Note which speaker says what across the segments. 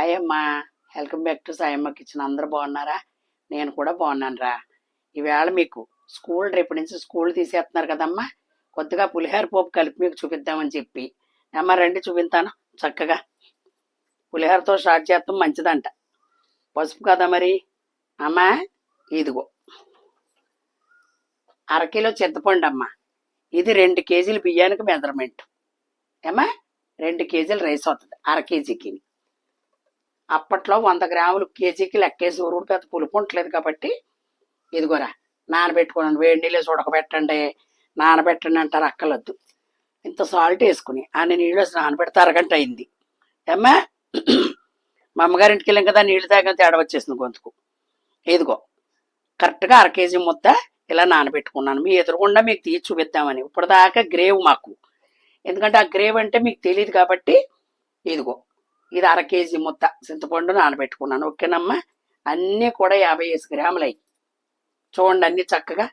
Speaker 1: Hi అమ్మా welcome back to Sayamma kitchen. అందరూ బాగున్నారా? నేను కూడా బాగున్నాను రా ఈవేళ మీకు స్కూల్ రేపు నుంచి స్కూల్ తీసేస్తున్నారు కదమ్మా. కొద్దిగా పులిహోర పోపు కలిపి మీకు చూపిద్దామని చెప్పి. అమ్మ రండి చూపిస్తాను చక్కగా. పులిహోరతో స్టార్ట్ చేస్తాం మంచిదంట. పసుపు కదా మరి? అమ్మా ఇదిగో. అరకిలో చింతపండు అమ్మా. ఇది రెండు కేజీలు బియ్యానికి మెజర్మెంట్. ఏమ్మా రెండు కేజీలు రైస్ అవుతుంది అర కేజీకి అప్పట్లో వంద గ్రాములు కేజీకి లెక్కేసి ఊరుడు పెద్ద పులుపు ఉండలేదు కాబట్టి ఇదిగోరా నానబెట్టుకోండి వేడి నీళ్ళు ఉడకబెట్టండి నానబెట్టండి అంటారు అక్కలొద్దు. ఇంత సాల్ట్ వేసుకుని అన్ని నీళ్ళు వేసి నానబెడితే అరగంట అయింది. ఏమ్మా? మా అమ్మగారింటికి వెళ్ళాం కదా నీళ్ళు తాగిన తేడా వచ్చేసింది గొంతుకు. ఇదిగో కరెక్ట్గా అర కేజీ ముద్ద ఇలా నానబెట్టుకున్నాను. మీ ఎదురుగుండా మీకు తీసి చూపిద్దామని. ఇప్పటిదాకా గ్రేవ్ మాకు. ఎందుకంటే ఆ గ్రేవ్ అంటే మీకు తెలియదు కాబట్టి ఇదిగో ఇది అర కేజీ ముద్ద చింతపండు నానబెట్టుకున్నాను. ఓకేనమ్మా? అన్నీ కూడా యాభై ఐదు గ్రాములు అయ్యి. చూడండి అన్నీ చక్కగా.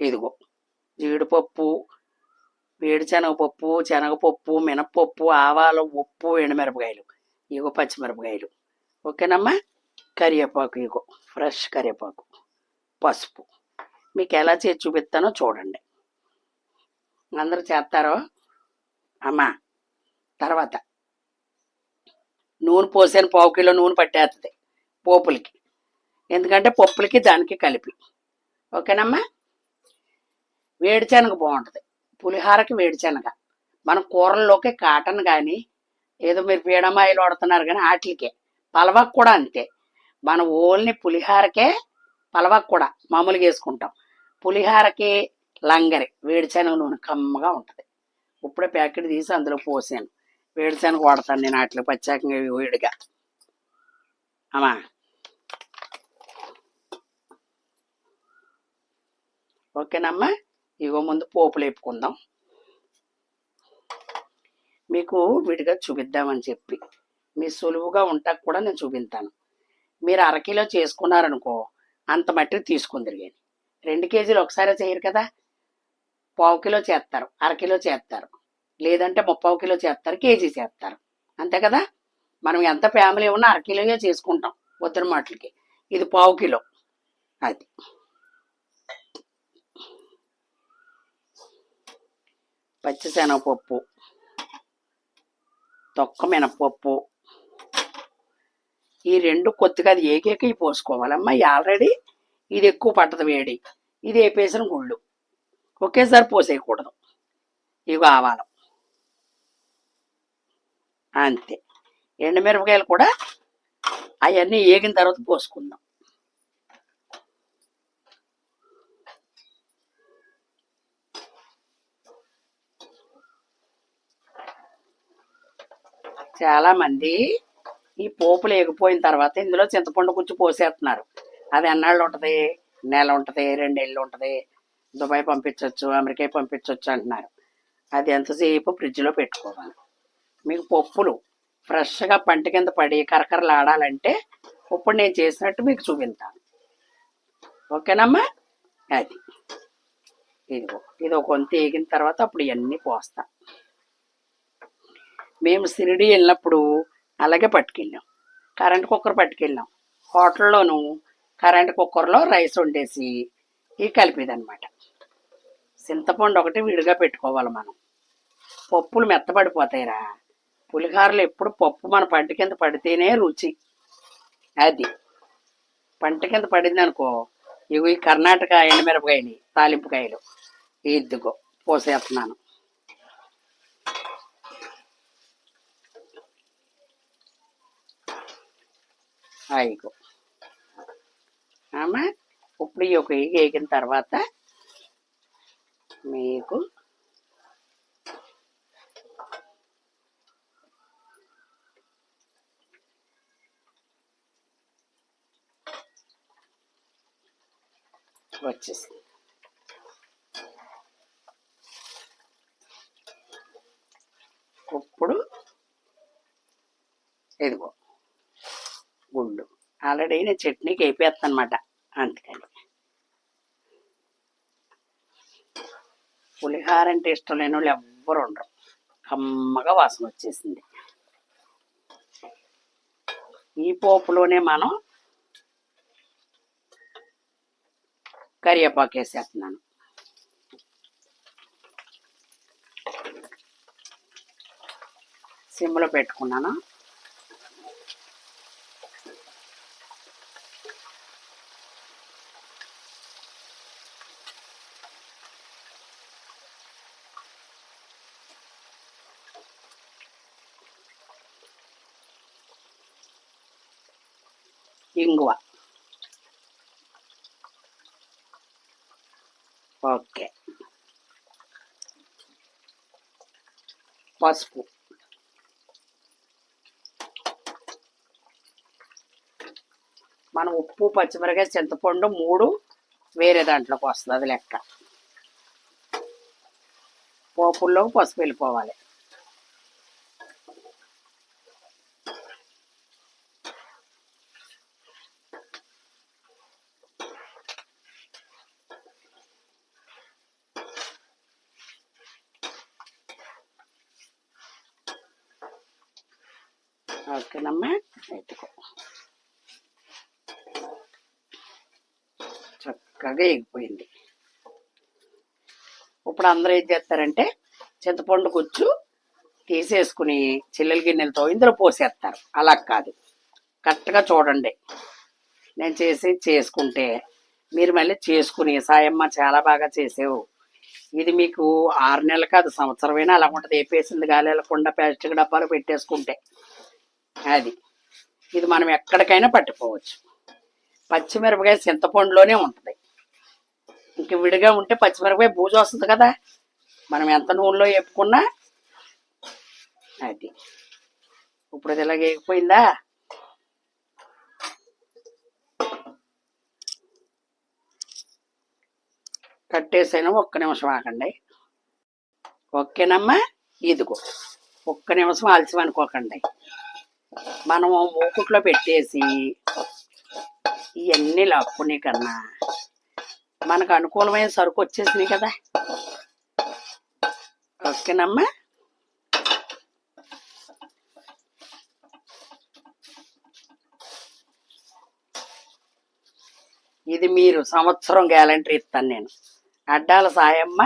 Speaker 1: ఇదిగో జీడిపప్పు వేడిశనగపప్పు శనగపప్పు మినపప్పు ఆవాలు ఉప్పు ఎండుమిరపకాయలు. ఇగో పచ్చిమిరపకాయలు. ఓకేనమ్మా? కరివేపాకు ఇగో ఫ్రెష్ కరివేపాకు. పసుపు. మీకు ఎలా చేసి చూపిస్తానో చూడండి. అందరూ చేస్తారో? అమ్మా తర్వాత. నూనె పోసాను పావు కిలో నూనె పట్టేస్తుంది పోపులకి. ఎందుకంటే పప్పులకి దానికి కలిపి. ఓకేనమ్మా? వేడిచెనగ బాగుంటుంది. పులిహారకి వేడిచెనగ మన కూరల్లోకి కాటన్ కానీ ఏదో మీరు పీడమాయిలు వాడుతున్నారు కానీ వాటికే పలవకు కూడా అంతే. మన ఓన్లీ పులిహారకే పలవకు కూడా మామూలుగా వేసుకుంటాం. పులిహారకి లంగరి వేడిచెనగ నూనె కమ్మగా ఉంటుంది. ఇప్పుడే ప్యాకెట్ తీసి అందులో పోసాను. వేడిశనగ వాడతాను నేను వాటిలో ప్రత్యేకంగా వేడిగా. అమ్మా. ఓకేనమ్మా? ఇగో ముందు పోపులు వేపుకుందాం. మీకు విడిగా చూపిద్దామని చెప్పి. మీ సులువుగా ఉంటాక కూడా నేను చూపిస్తాను మీరు అరకిలో చేసుకున్నారనుకో అంత మట్టి తీసుకుందరు కానీ రెండు కేజీలు ఒకసారి చేయరు కదా? పావు కిలో చేస్తారు అరకిలో చేస్తారు. లేదంటే ముప్పావు కిలో చేస్తారు కేజీ చేస్తారు. అంతే కదా? మనం ఎంత ఫ్యామిలీ ఉన్నా అరకిలోయే చేసుకుంటాం వద్దన మాటలకి. ఇది పావు కిలో. అది. పచ్చిశనగపప్పు తొక్క మినపప్పు. ఈ రెండు కొద్దిగా అది ఏకేకి పోసుకోవాలమ్మా. ఆల్రెడీ ఇది ఎక్కువ పట్టదు వేడి. ఇది వేపేసిన గుళ్ళు. ఒకేసారి పోసేయకూడదు. ఇవి ఆవాలు. అంతే. ఎండుమిరపకాయలు కూడా అవన్నీ ఏగిన తర్వాత పోసుకుందాం. చాలా మంది ఈ పోపులు ఎగిపోయిన తర్వాత ఇందులో చింతపండు గుచ్చి పోసేస్తున్నారు. అది ఎన్నాళ్ళు ఉంటుంది? నెల ఉంటుంది? రెండేళ్ళు ఉంటుంది? దుబాయ్ పంపించవచ్చు అమెరికా పంపించవచ్చు అంటున్నారు. అది ఎంతసేపు ఫ్రిడ్జ్లో పెట్టుకోవాలి? మీకు పప్పులు ఫ్రెష్గా పంట కింద పడి కరకరలాడాలంటే ఇప్పుడు నేను చేసినట్టు మీకు చూపిస్తాను. ఓకేనమ్మా? అది. ఇదిగో ఇది ఒక వంతు వేగిన తర్వాత అప్పుడు ఇవన్నీ పోస్తా. మేము సిరిడి వెళ్ళినప్పుడు అలాగే పట్టుకెళ్ళాం. కరెంట్ కుక్కర్ పట్టుకెళ్ళాం. హోటల్లోనూ కరెంట్ కుక్కర్లో రైస్ వండేసి ఇవి కలిపేదనమాట చింతపండు ఒకటి విడిగా పెట్టుకోవాలి మనం. పప్పులు మెత్తబడిపోతాయిరా. పులిహోరలు ఎప్పుడు పప్పు మన పంట కింద పడితేనే రుచి. అది. పంట కింద పడింది అనుకో ఇవి ఈ కర్ణాటక ఎండుమిరపకాయలు తాలింపుకాయలు ఇద్దుకో పోసేస్తున్నాను. అయిగో అమ్మా ఇప్పుడు ఈ ఒక ఎగ్ వేగిన తర్వాత మీకు వచ్చేసింది. ఇప్పుడు ఇదిగో గుండు. ఆల్రెడీ నేను చట్నీకి అయిపోతాను అనమాట అందుకని. పులిహార అంటే ఇష్టం లేని వాళ్ళు ఎవ్వరు ఉండరు. కమ్మగా వాసన వచ్చేసింది. ఈ పోపులోనే మనం కరివేపాకు వేసేస్తున్నాను సిమ్లో పెట్టుకున్నాను. ఇంగువ. ఓకే. పసుపు. మనం ఉప్పు పచ్చిమిరకాయ చింతపండు మూడు వేరే దాంట్లోకి వస్తుంది అది లెక్క. పోపుల్లో పసుపు వెళ్ళిపోవాలి ఓకేనమ్మా ఎత్తుకో బాగా ఎగిపోయింది. ఇప్పుడు అందరూ ఏం చేస్తారంటే చింతపండు గుజ్జు తీసేసుకుని చిల్లెల గిన్నెలతో ఇందులో పోసేస్తారు. అలా కాదు. కరెక్ట్గా చూడండి. నేను చేసి చేసుకుంటే మీరు మళ్ళీ చేసుకుని సాయమ్మ చాలా బాగా చేసావు. ఇది మీకు ఆరు నెలలు కాదు సంవత్సరమైనా అలా ఉంటుంది. ఏపేసింది గాలి వెళ్ళకుండా ప్లాస్టిక్ డబ్బాలు పెట్టేసుకుంటే. అది. ఇది మనం ఎక్కడికైనా పట్టుకోవచ్చు. పచ్చిమిరపకాయ చింతపండులోనే ఉంటుంది. ఇంక విడిగా ఉంటే పచ్చిమిరపకాయ బూజు వస్తుంది కదా. మనం ఎంత నూనెలో వేపుకున్నా అది. ఇప్పుడు ఇది ఇలాగ వేగిపోయిందా? కట్టేసాను ఒక్క నిమిషం ఆగండి. ఓకేనమ్మా? ఇదిగో ఒక్క నిమిషం ఆలస్యం అనుకోకండి. మనము మూకుట్లో పెట్టేసి ఇవన్నీ లాక్కునే కన్నా మనకు అనుకూలమైన సరుకు వచ్చేసినాయి కదా. ఓకేనమ్మా. ఇది మీరు సంవత్సరం గ్యాలంటీ ఇస్తాను నేను. అడ్డాల సాయమ్మ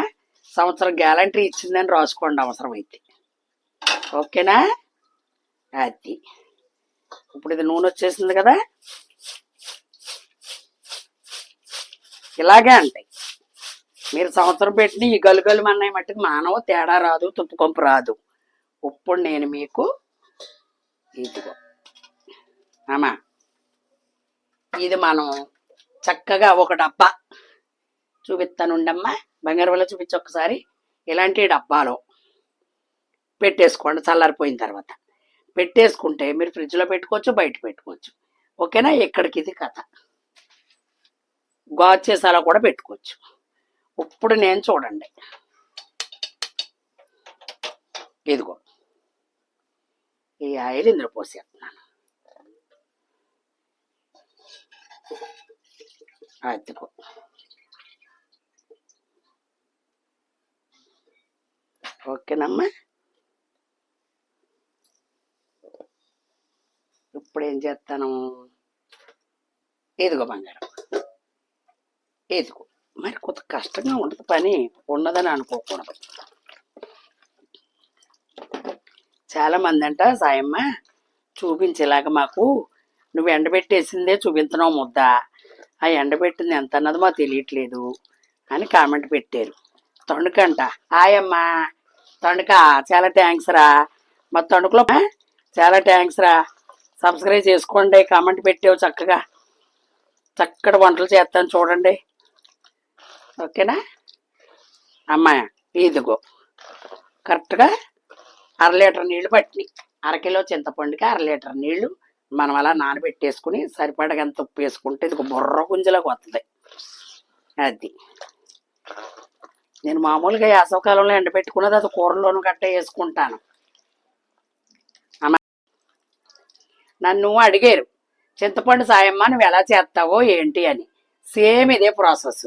Speaker 1: సంవత్సరం గ్యాలంటీ ఇచ్చిందని రాసుకోండి అవసరం అయితే ఓకేనా? అది. ఇప్పుడు ఇది నూనె వచ్చేసింది కదా. ఇలాగే అంటాయి. మీరు సంవత్సరం పెట్టిన ఈ గలుగలు అన్నాయి మట్టుకు మానవ తేడా రాదు తుప్పుకొంపు రాదు. ఇప్పుడు నేను మీకు ఇదిగో. అమ్మా ఇది మనం చక్కగా ఒక డబ్బా చూపిస్తానుండమ్మా బంగారు వల్ల చూపించి ఒకసారి ఇలాంటి డబ్బాలో పెట్టేసుకోండి చల్లారిపోయిన తర్వాత. పెట్టేసుకుంటే మీరు ఫ్రిడ్జ్లో పెట్టుకోవచ్చు బయట పెట్టుకోవచ్చు. ఓకేనా? ఎక్కడికి ఇది కథ. గాచేసాలో కూడా పెట్టుకోవచ్చు. ఇప్పుడు నేను చూడండి. ఇదిగో. ఈ ఆయిల్ ఇందులో పోసేస్తున్నాను. అదిగో ఓకేనమ్మా. ఇప్పుడు ఏం చేస్తాను? ఇదిగో బంగారం. వేసుకో మరి కొంత కష్టంగా ఉంటుంది పని ఉన్నదని అనుకోకూడదు. చాలా మంది అంట సాయమ్మ. చూపించేలాగ మాకు నువ్వు ఎండబెట్టేసిందే చూపించడం ముద్ద. ఆ ఎండబెట్టింది ఎంత అన్నది మాకు తెలియట్లేదు. అని కామెంట్ పెట్టారు. తొండకంట హాయమ్మా తొండక చాలా థ్యాంక్స్ రా. మా తొండకలో చాలా థ్యాంక్స్ రా. సబ్స్క్రైబ్ చేసుకోండి కామెంట్ పెట్టావు చక్కగా. చక్కటి వంటలు చేస్తాను చూడండి. ఓకేనా? అమ్మాయి ఇదిగో. కరెక్ట్గా అర లీటర్ నీళ్ళు పట్టినాయి. అరకిలో చింతపండుకి అర లీటర్ నీళ్ళు మనం అలా నానబెట్టేసుకుని సరిపడగంత ఉప్పు వేసుకుంటే ఇది బుర్ర గుంజలకు వస్తుంది అది. నేను మామూలుగా వేసవకాలంలో ఎండబెట్టుకున్నది అది కూరలోను గట్ట వేసుకుంటాను. అమ్మ నన్ను అడిగారు చింతపండు సాయమ్మ నువ్వు ఎలా చేస్తావో ఏంటి అని. సేమ్ ఇదే ప్రాసెస్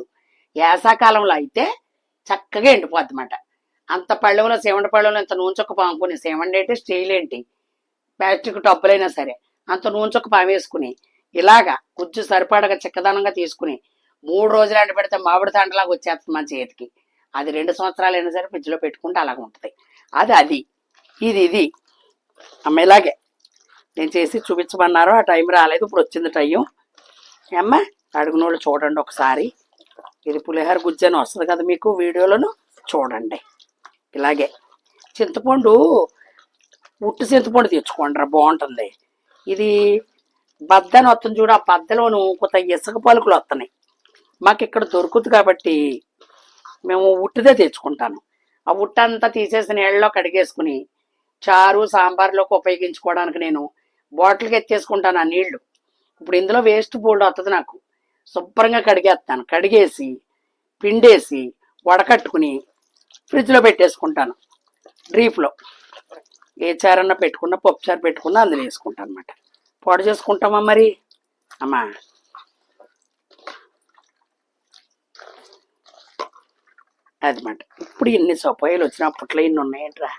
Speaker 1: వేసాకాలంలో అయితే చక్కగా ఎండిపోద్ది అనమాట అంత పళ్ళెంలో సేవండి పళ్ళెంలో ఇంత నూనె పాముకుని సేవండి అంటే స్టీల్ ఏంటి? ప్లాస్టిక్ టబ్బులైనా సరే అంత నూనె పామేసుకుని ఇలాగా గుజ్జు సరిపడగా చిక్కదనంగా తీసుకుని మూడు రోజులు ఎండ పెడితే మామిడి తాండలాగా వచ్చేస్తుంది మన చేతికి. అది రెండు సంవత్సరాలు అయినా సరే ఫ్రిడ్జ్లో పెట్టుకుంటే అలాగ ఉంటుంది. అది అది. ఇది ఇది. అమ్మ ఇలాగే. నేను చేసి చూపించమన్నారు ఆ టైం రాలేదు. ఇప్పుడు వచ్చింది టైం. అమ్మ అడుగునోళ్ళు చూడండి ఒకసారి. ఇది పులిహోర గుజ్జు అని వస్తుంది కదా మీకు వీడియోలను చూడండి. ఇలాగే చింతపండు ఉట్టు చింతపండు తెచ్చుకోండి రా బాగుంటుంది. ఇది బద్దని వస్తుంది చూడు ఆ బద్దలోను కొంత ఇసుక పలుకులు వస్తున్నాయి. మాకు ఇక్కడ దొరుకుతుంది కాబట్టి మేము ఉట్టిదే తెచ్చుకుంటాను. ఆ ఉట్ట అంతా తీసేసి నీళ్ళలో కడిగేసుకుని చారు సాంబార్లోకి ఉపయోగించుకోవడానికి నేను బాటిల్కి ఎత్తేసుకుంటాను ఆ నీళ్ళు ఇప్పుడు ఇందులో వేస్ట్ బోల్డ్ వస్తుంది నాకు. శుభ్రంగా కడిగేస్తాను. కడిగేసి పిండేసి వడకట్టుకుని ఫ్రిడ్జ్లో పెట్టేసుకుంటాను. డ్రీప్లో. ఏ చారన్నా పెట్టుకున్నా పప్పు చారు పెట్టుకున్నా అందులో వేసుకుంటాను అనమాట పొడి చేసుకుంటామా మరి? అమ్మా. అదిమాట ఇప్పుడు ఇన్ని సొపాయిలు వచ్చిన అప్పట్లో ఇన్ని ఉన్నాయంట్రా.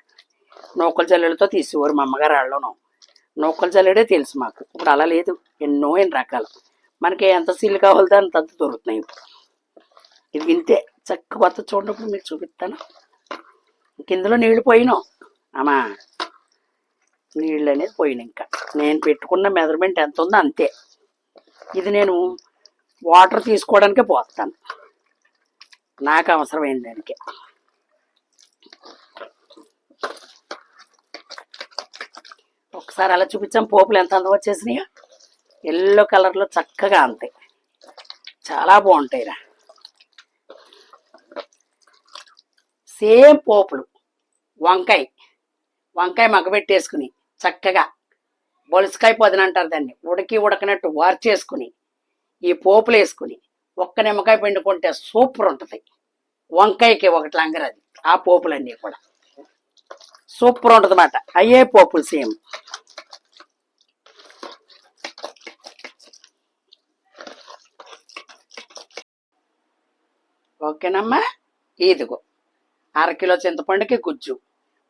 Speaker 1: నూకల జల్లెలతో తీసేవారు మా అమ్మగారు వాళ్ళను. నూకల జల్లెడే తెలుసు మాకు. ఇప్పుడు అలా లేదు. ఎన్నో ఎన్ని రకాలు. మనకి ఎంత సీలు కావాలితే అంత తద్ద దొరుకుతున్నాయి ఇప్పుడు. ఇది ఇంతే చక్క కొత్త చూడప్పుడు మీకు చూపిస్తాను. కిందలో నీళ్ళు పోయినాం. అమ్మా నీళ్ళు అనేది పోయిన ఇంకా. నేను పెట్టుకున్న మెజర్మెంట్ ఎంత ఉందో అంతే. ఇది నేను వాటర్ తీసుకోవడానికే పోస్తాను. నాకు అవసరమైన దానికి. ఒకసారి అలా చూపించాం. పోపులు ఎంత అందం వచ్చేసినాయో. ఎల్లో కలర్లో చక్కగా అంతాయి చాలా బాగుంటాయిరా సేమ్ పోపులు వంకాయ వంకాయ మగబెట్టేసుకుని చక్కగా బొలుసుకాయ పొదన అంటారు దాన్ని ఉడికి ఉడకనట్టు వార్చేసుకుని ఈ పోపులు వేసుకుని ఒక్క నిమ్మకాయ పిండుకుంటే సూపర్ ఉంటుంది. వంకాయకి ఒకటి లంగరది ఆ పోపులన్నీ కూడా. సూపర్ ఉంటుంది అన్నమాట అయ్యే పోపులు సేమ్. ఓకేనమ్మా? ఇదిగో అరకిలో చింతపండుకి గుజ్జు.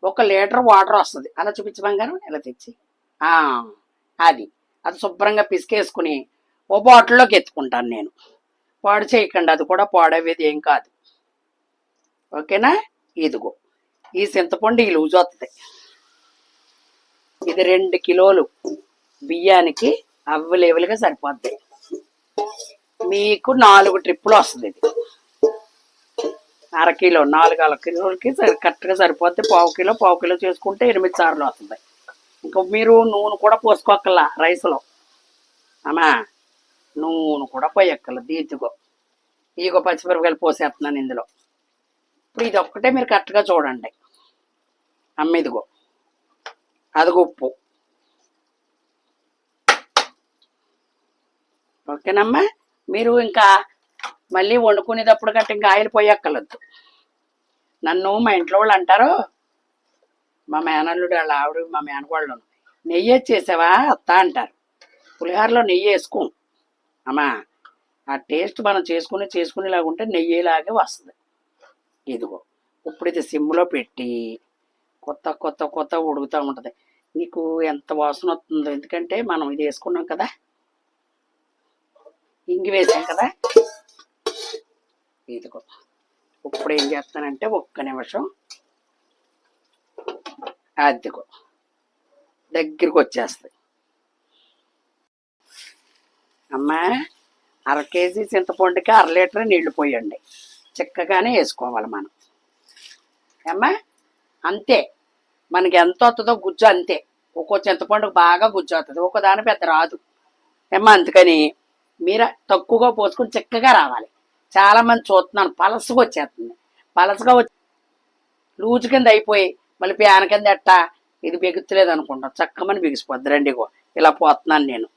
Speaker 1: ఒక లీటర్ వాటర్ వస్తుంది. అలా చూపించు బంగారం ఇలా తెచ్చి. అది. అది శుభ్రంగా పిసికేసుకుని ఓ బాటిల్లోకి ఎత్తుకుంటాను నేను. పాడు చేయకండి అది కూడా పాడవేది ఏం కాదు. ఓకేనా? ఇదిగో ఈ చింతపండు ఈ లూజ్ వస్తుంది ఇది రెండు కిలోలు బియ్యానికి అవైలబుల్గా సరిపోద్ది. మీకు నాలుగు ట్రిప్పులు వస్తుంది ఇది. అర కిలో నాలుగు అర కిలోలకి సరి కరెక్ట్గా సరిపోతే పావు కిలో పావు కిలో చేసుకుంటే ఎనిమిది సార్లు వస్తుంది ఇంకా మీరు నూనె కూడా పోసుకోకల్లా రైస్లో. అమ్మా నూనె కూడా పోయక్కల దీతిగో ఈగో పచ్చిమిరపకాయలు పోసేస్తున్నాను ఇందులో. ఇప్పుడు ఇది ఒక్కటే మీరు కరెక్ట్గా చూడండి. అమ్మ ఇదిగో. అదిగో ఉప్పు. ఓకేనమ్మా? మీరు ఇంకా మళ్ళీ వండుకునేటప్పుడు గట్ట ఇంకా ఆయిల్ పోయక్కర్లేదు. నన్ను మా ఇంట్లో వాళ్ళు అంటారు మా మేనల్లుడు వాళ్ళ ఆవిడ మా మేనకోళ్ళు నెయ్యి వచ్చేసావా అత్త అంటారు. పులిహోరలో నెయ్యి వేసుకో. అమ్మా ఆ టేస్ట్ మనం చేసుకుని చేసుకునేలాగా ఉంటే నెయ్యిలాగే వస్తుంది. ఇదిగో ఇప్పుడు ఇది సిమ్లో పెట్టి కొత్త కొత్త కొత్త ఉడుకుతూ ఉంటుంది. నీకు ఎంత వాసన వస్తుందో ఎందుకంటే మనం ఇది వేసుకున్నాం కదా. ఇంగి వేసాం కదా. ఇదిగో. ఇప్పుడు ఏం చేస్తానంటే ఒక్క నిమిషం అదిగో. దగ్గరికి వచ్చేస్తాయి. అమ్మా అర కేజీ చింతపండుకి అర లీటర్ నీళ్ళు పోయండి. చిక్కగానే వేసుకోవాలి మనం. అమ్మా అంతే. మనకి ఎంత వస్తుందో గుజ్జు అంతే. ఒక్కో చింతపండుకు బాగా గుజ్జు అవుతుంది ఒక్కో దాని పెద్ద రాదు. ఏమ్మా అందుకని మీరు తక్కువగా పోసుకొని చిక్కగా రావాలి. చాలా మంది చూస్తున్నాను. పలసగా వచ్చేస్తుంది. పలసగా వచ్చి లూజు కింద అయిపోయి మళ్ళీ ప్యాన్ కింద ఎట్టా? ఇది బిగుతలేదు అనుకుంటాం చక్కమని బిగిసిపోద్ది. రండి ఇలా పోతున్నాను నేను.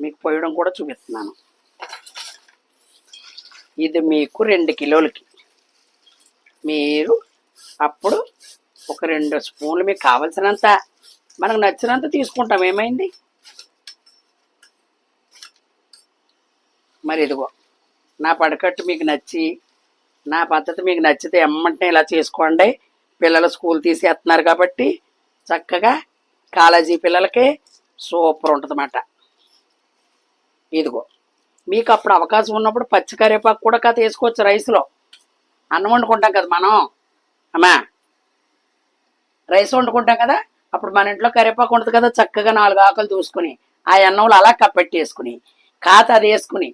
Speaker 1: మీకు పోయడం కూడా చూపిస్తున్నాను. ఇది మీకు రెండు కిలోలకి. మీరు అప్పుడు ఒక రెండు స్పూన్లు మీకు కావలసినంత మనకు నచ్చినంత తీసుకుంటాం. ఏమైంది? మరి ఇదిగో. నా పడకట్టు మీకు నచ్చి నా పద్ధతి మీకు నచ్చితే ఎమ్మంటే ఇలా చేసుకోండి. పిల్లలు స్కూల్ తీసేస్తున్నారు కాబట్టి చక్కగా కాలేజీ పిల్లలకి సూపర్ ఉంటుందన్నమాట. ఇదిగో మీకు అప్పుడు అవకాశం ఉన్నప్పుడు పచ్చి కరివేపాకు కూడా కథ వేసుకోవచ్చు రైస్లో. అన్నం వండుకుంటాం కదా మనం. అమ్మా రైస్ వండుకుంటాం కదా అప్పుడు మన ఇంట్లో కరివేపాకు ఉంటుంది కదా చక్కగా నాలుగు ఆకులు దూసుకుని ఆ అన్నంలో అలా కప్పెట్టేసుకుని కాత అది వేసుకుని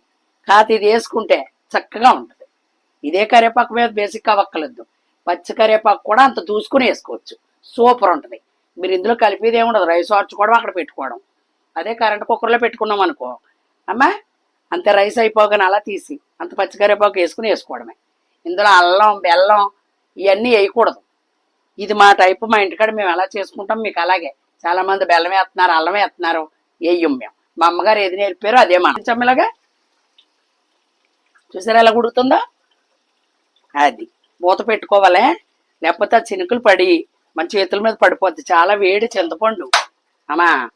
Speaker 1: కాదు ఇది వేసుకుంటే చక్కగా ఉంటుంది. ఇదే కరివేపాకు మీద బేసిక్ అవ్వక్కలేదు పచ్చి కరివేపాకు కూడా అంత దూసుకుని వేసుకోవచ్చు. సూపర్ ఉంటుంది. మీరు ఇందులో కలిపేది ఏముండదు. రైస్ వార్చుకోవడం అక్కడ పెట్టుకోవడం. అదే కరెంట్ కుక్కర్లో పెట్టుకున్నాం అనుకో. అమ్మా అంతే రైస్ అయిపోగానే అలా తీసి అంత పచ్చి కరివేపాకు వేసుకుని వేసుకోవడమే. ఇందులో అల్లం బెల్లం ఇవన్నీ వేయకూడదు. ఇది మా టైపు మా ఇంటికాడ మేము ఎలా చేసుకుంటాం మీకు అలాగే. చాలామంది బెల్లం వేస్తున్నారు అల్లం వేస్తున్నారు వేయం మేము. మా అమ్మగారు ఏది నేర్పారో అదే మనం చమ్మలాగా చూసారా ఎలా గుడుతుందో అది. మూత పెట్టుకోవాలి. లేకపోతే ఆ చినుకులు పడి మన చేతుల మీద పడిపోద్ది. చాలా వేడి చింతపండు. అమ్మా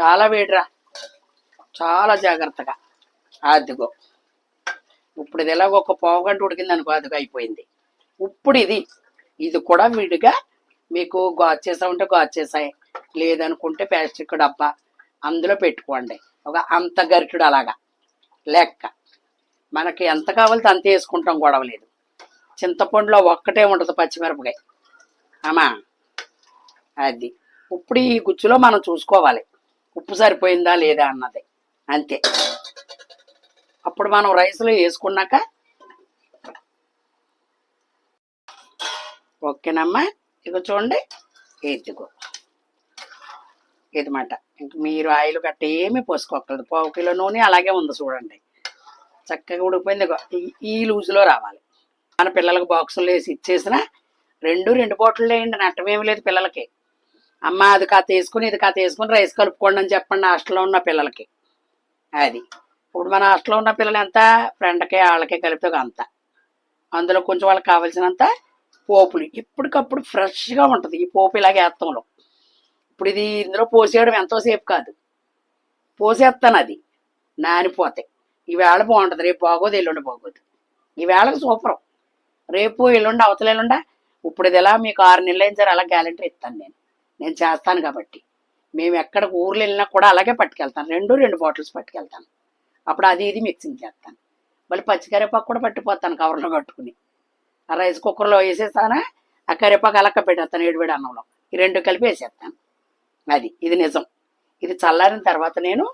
Speaker 1: చాలా వేడిరా. చాలా జాగ్రత్తగా. అదిగో. ఇప్పుడు ఇది ఎలాగో ఒక పావు గంట ఉడికింది అనుకో అదిగో అయిపోయింది. ఇప్పుడు ఇది ఇది కూడా విడిగా మీకు గాచేసా ఉంటే చేసాయి లేదనుకుంటే ప్లాస్టిక్ డబ్బా అందులో పెట్టుకోండి. ఒక అంత గరిటెడు అలాగా. లెక్క. మనకి ఎంత కావాలితే అంత వేసుకుంటాం గొడవ లేదు. చింతపండులో ఒక్కటే ఉంటుంది పచ్చిమిరపకాయ. అమ్మా అది. ఇప్పుడు ఈ గుచ్చులో మనం చూసుకోవాలి. ఉప్పు సరిపోయిందా లేదా అన్నది. అంతే. అప్పుడు మనం రైస్లో వేసుకున్నాక ఓకేనమ్మా. ఇక చూడండి. ఇదిగో. ఇదిమాట. ఇంక మీరు ఆయిల్ గట్ట ఏమీ పోసుకోకూడదు పావు కిలో నూనె అలాగే ఉంది చూడండి. చక్కగా ఉడికిపోయింది. ఈ- ఈ లూజులో రావాలి. మన పిల్లలకు బాక్సులు వేసి ఇచ్చేసిన రెండు రెండు బాటిల్ వేయండి. నట్టమేమి లేదు పిల్లలకి. అమ్మ అది కాత వేసుకుని ఇది కాత వేసుకుని రైస్ కలుపుకోండి అని చెప్పండి హాస్టల్లో ఉన్న పిల్లలకి. అది. ఇప్పుడు మన హాస్టల్లో ఉన్న పిల్లలు ఎంత? ఫ్రెండ్కి వాళ్ళకి కలిపితే అంత. అందులో కొంచెం వాళ్ళకి కావాల్సినంత పోపులు. ఇప్పటికప్పుడు ఫ్రెష్గా ఉంటుంది ఈ పోపు ఇలాగే వేత్తంలో. ఇప్పుడు ఇది ఇందులో పోసేయడం ఎంతోసేపు కాదు. పోసేస్తాను అది. నానిపోతాయి ఈవేళ బాగుంటుంది రేపు బాగోదు ఎల్లుండి బాగోదు. ఈవేళకి సూపరం. రేపు ఎల్లుండి అవతల ఎల్లుండా ఇప్పుడు ఇది ఎలా మీకు ఆరు నెలలు అయిన సరే అలా గ్యారెంటీ ఇస్తాను నేను. నేను చేస్తాను కాబట్టి. మేము ఎక్కడికి ఊర్లు వెళ్ళినా కూడా అలాగే పట్టుకెళ్తాను. రెండు రెండు బాటిల్స్ పట్టుకెళ్తాను. అప్పుడు అది ఇది మిక్సింగ్ చేస్తాను. మళ్ళీ పచ్చి కరివేపాకు కూడా పట్టిపోతాను కవర్లో కట్టుకుని. ఆ రైస్ కుక్కర్లో వేసేస్తానా ఆ కరివేపాకు అలక్క పెట్టేస్తాను ఏడువేడి అన్నంలో. ఈ రెండు కలిపి వేసేస్తాను. అది ఇది నిజం. ఇది చల్లారిన తర్వాత నేను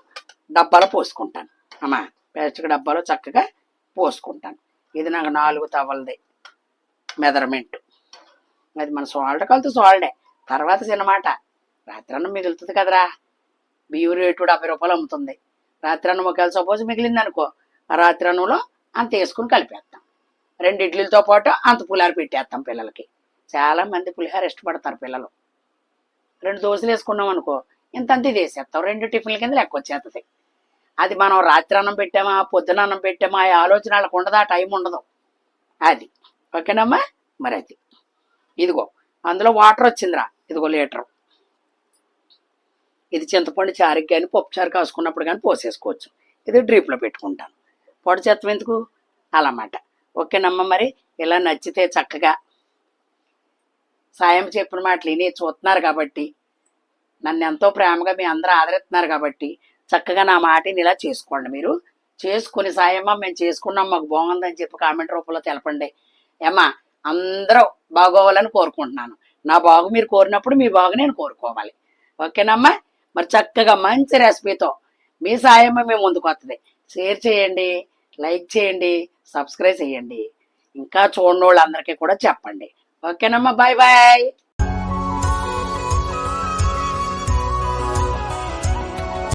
Speaker 1: డబ్బాలో పోసుకుంటాను. అమ్మా. ప్లాస్టిక్ డబ్బాలో చక్కగా పోసుకుంటాను. ఇది నాకు నాలుగు తవలది మెదర్మెంట్ అది మన సోల్డ్ కలితే సోల్డే. తర్వాత చిన్నమాట రాత్రన్నం మిగులుతుంది కదరా. బియ్యం రేటు డెబ్బై రూపాయలు అమ్ముతుంది. రాత్రన్నం ఒకవేళ సపోజ్ మిగిలింది అనుకో ఆ రాత్రన్నంలో అంత వేసుకుని కలిపేస్తాం. రెండు ఇడ్లీలతో పాటు అంత పులిహార పెట్టేస్తాం పిల్లలకి. చాలా మంది పులిహార ఇష్టపడతారు పిల్లలు. రెండు దోశలు వేసుకున్నాం అనుకో ఇంత అంత ఇది వేసేస్తాం. రెండు టిఫిన్ల కింద లెక్క వచ్చేస్తుంది. అది మనం రాత్రి అన్నం పెట్టామా పొద్దున అన్నం పెట్టామా ఆ ఆలోచన వాళ్ళకు ఉండదు ఆ టైం ఉండదు. అది. ఓకేనమ్మా? మరి అది. ఇదిగో అందులో వాటర్ వచ్చిందిరా. ఇదిగో లీటర్. ఇది చింతపండు చారుకి కానీ పప్పు చారు కాసుకున్నప్పుడు కానీ పోసేసుకోవచ్చు. ఇది డ్రీప్లో పెట్టుకుంటాను. పొడి చెత్తం ఎందుకు? అలామాట. ఓకేనమ్మా మరి. ఇలా నచ్చితే చక్కగా సాయం చెప్పిన మాటలు విని చూస్తున్నారు కాబట్టి నన్ను ఎంతో ప్రేమగా మీ అందరూ ఆదరిస్తున్నారు కాబట్టి చక్కగా నా మాటని ఇలా చేసుకోండి మీరు. చేసుకుని సాయమ్మ మేము చేసుకున్నాం మాకు బాగుందని చెప్పి కామెంట్ రూపంలో తెలపండి. ఏమ్మా అందరూ బాగోవాలని కోరుకుంటున్నాను. నా బాగు మీరు కోరినప్పుడు మీ బాగు నేను కోరుకోవాలి. ఓకేనమ్మా? మరి చక్కగా మంచి రెసిపీతో మీ సాయమ్మ మేము ముందుకు వస్తుంది షేర్ చేయండి లైక్ చేయండి సబ్స్క్రైబ్ చేయండి. ఇంకా చూడని వాళ్ళందరికీ కూడా చెప్పండి. ఓకేనమ్మా బాయ్ బాయ్.